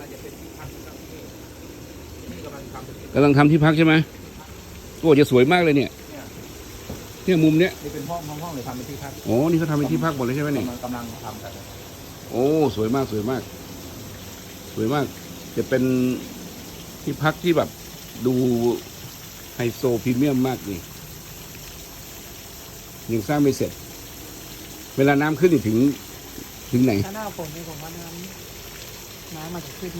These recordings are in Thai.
น่าจะเป็นที่พักนะครับที่นี่ที่นี่กำลังทำเป็นที่กำลังทำที่พักใช่ไหมโอ้จะสวยมากเลยเนี่ยเนี่ย เนี่ยมุมเนี้ยนี่เป็นห้องห้องห้องเลยทำเป็นที่พักโอ้นี่เขาทำเป็นที่พักหมดเลยใช่ไหมเนี่ยกำลังกำลังทำกันโอ้สวยมากสวยมาก สวยมาก จะเป็นที่พักที่แบบดูไฮโซพรีเมียมมากนี่ยังสร้างไม่เสร็จ เวลาน้ำขึ้นนี่ถึงถึงไหน ถ้าหน้าฝนนี่ผมว่าน้ำ น้ำมันจะขึ้น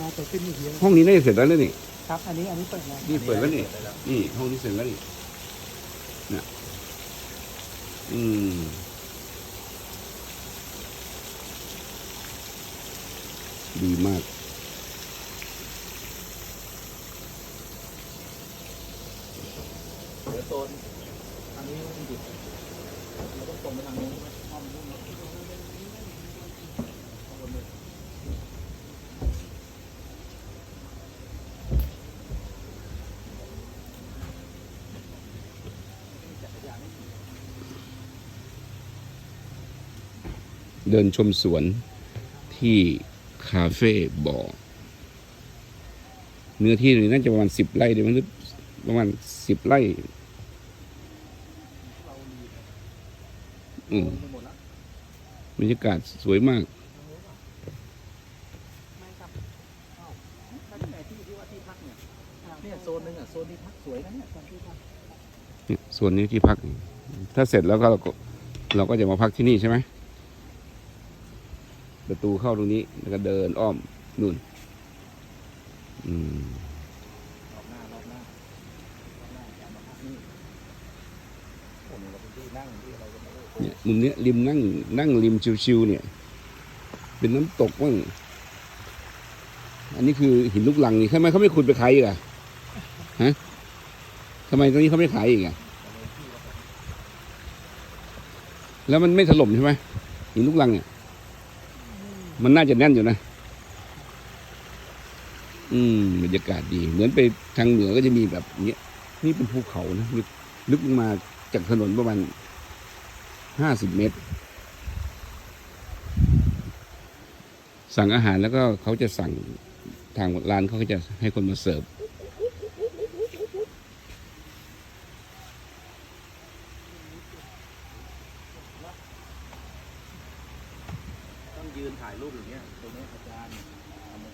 น้ำจะขึ้นอีกเยอะห้องนี้น่าจะเสร็จแล้วนะนี่ครับ อันนี้อันนี้เปิดแล้วนี่เปิดแล้วนี่นี่ห้องนี้เสร็จแล้วนี่นะอืมดีมากเดี๋ยวโซนอันนี้มันดิบเราต้องตรงไปทางนู้นใช่ไหมห้องนู้นเนอะข้างบนเลย เดินชมสวนที่คาเฟ่บ่อ เนื้อที่นี่น่าจะประมาณสิบไร่เดี๋ยวมันประมาณสิบไร่อืมมดละบรรยากาศสวยมากไม่ครับถ้าที่ไหนที่ที่ว่าที่พักเนี่ยโซนหนึงอะโซนที่พักสวยนะเนี่ยส่วนที่ครับเนี่ยส่วนนี้ที่พัก ถ้าเสร็จแล้วก็เราก็เราก็จะมาพักที่นี่ใช่ไหม ประตูเข้าตรงนี้ แล้วก็เดินอ้อมนู่น อืมรอบหน้ารอบหน้ารอบหน้าจะมาพักนี่โอ้โหเราเป็นที่นั่งที่อะไรกันไม่รู้เนี่ยมุมเนี้ยริมนั่งนั่งริมชิวๆเนี่ย เป็นน้ำตกบ้างอันนี้คือหินลูกลังนี่ทำไมเขาไม่ขุดไปขายอีกอะฮะทำไมตรงนี้เขาไม่ขายอีกอะแล้วมันไม่ถล่มใช่ไหมหินลูกลังเนี่ย มันน่าจะแน่นอยู่นะ อืมบรรยากาศดี เหมือนไปทางเหนือก็จะมีแบบเนี้ย นี่เป็นภูเขานะลึกลึกมาจากถนนประมาณห้าสิบเมตร สั่งอาหารแล้วก็เขาจะสั่งทางร้านเขาก็จะให้คนมาเสิร์ฟ ต้องยืนถ่ายรูปอย่างเงี้ยตรงนี้อาจารย์ทำใ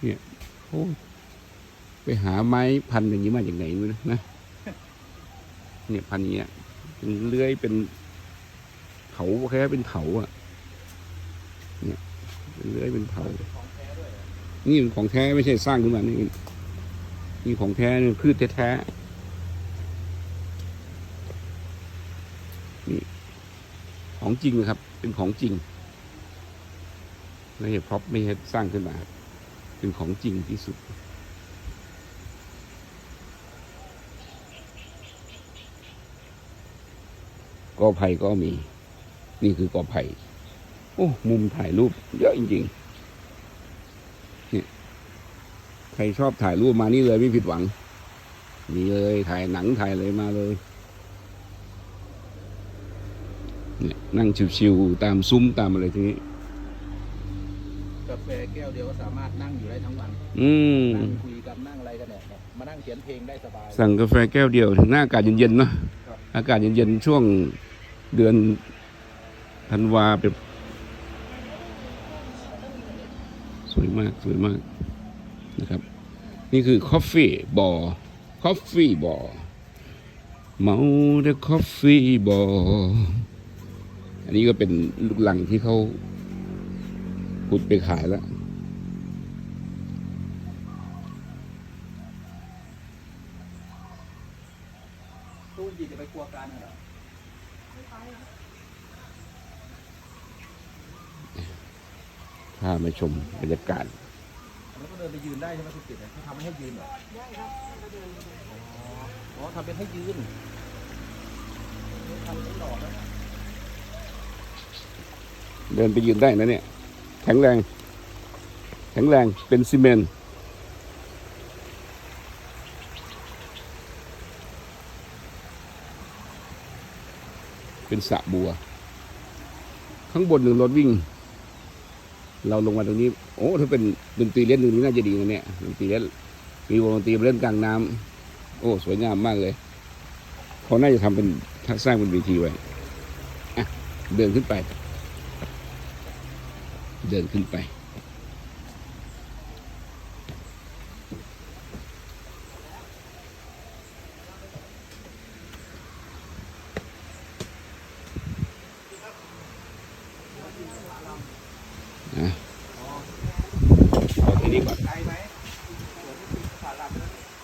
ห้โอ้ไปหาไม้พันอย่างนี้มาจากไหนไม่รู้นะเนี่ยพันอย่างเงี้ยเป็นเลื้อยเป็นเถาแค่เป็นเถาอะ เนี่ยเป็นเลื้อยเป็นเถานี่เป็นของแท้ไม่ใช่สร้างขึ้นมานี่นี่ของแท้นี่พืชแท้ๆนี่ ของจริงนะครับ เป็นของจริงไม่ใช่พร็อพไม่ใช่สร้างขึ้นมาเป็นของจริงที่สุด กอไผ่ก็มี นี่คือกอไผ่โอ้มุมถ่ายรูป เยอะจริงๆนี่ใครชอบถ่ายรูปมานี่เลยไม่ผิดหวัง มีเลยถ่ายหนังถ่ายอะไรมาเลย เนี่ยนั่งชิวๆตามซุ้มตามอะไรทีนี้กาแฟแก้วเดียวก็สามารถนั่งอยู่ได้ทั้งวันอืมนั่งคุยกันนั่งอะไรกันเนี่ยเนี่ยมานั่งเขียนเพลงได้สบายสั่งกาแฟแก้วเดียวถึงหน้าอากาศเย็นๆเนาะครับอากาศเย็นๆช่วงเดือนธันวาเป็นสวยมากสวยมากนะครับ นี่คือคอฟฟี่บอคอฟฟี่บอเมาเดคอฟฟี่บ ออันนี้ก็เป็นลูกลังที่เขาขุดไปขายแล้ว ตู้จีจะไปกลัวการเหรอพามาชมบรรยากาศแล้วก็เดินไปยืนได้ใช่ไหมคุณจิตเนี่ยเขาทำให้ยืนเหรอได้ครับก็เดินไปเลยอ๋อทำเป็นให้ยืนทำเป็นหล่อแล้ว เดินไปยืนได้นะเนี่ย แข็งแรง แข็งแรงเป็นซีเมนต์เป็นสระบัว ข้างบนหนึ่งรถวิ่ง เราลงมาตรงนี้ โอ้ถ้าเป็นดนตรีเล่นตรงนี้น่าจะดีนะเนี่ยดนตรีเล่นมีวงดนตรีเล่นกลางน้ำโอ้สวยงามมากเลยเขาน่าจะทำเป็นสร้างเป็นเวทีไว้อะเดินขึ้นไป เดินขึ้นไป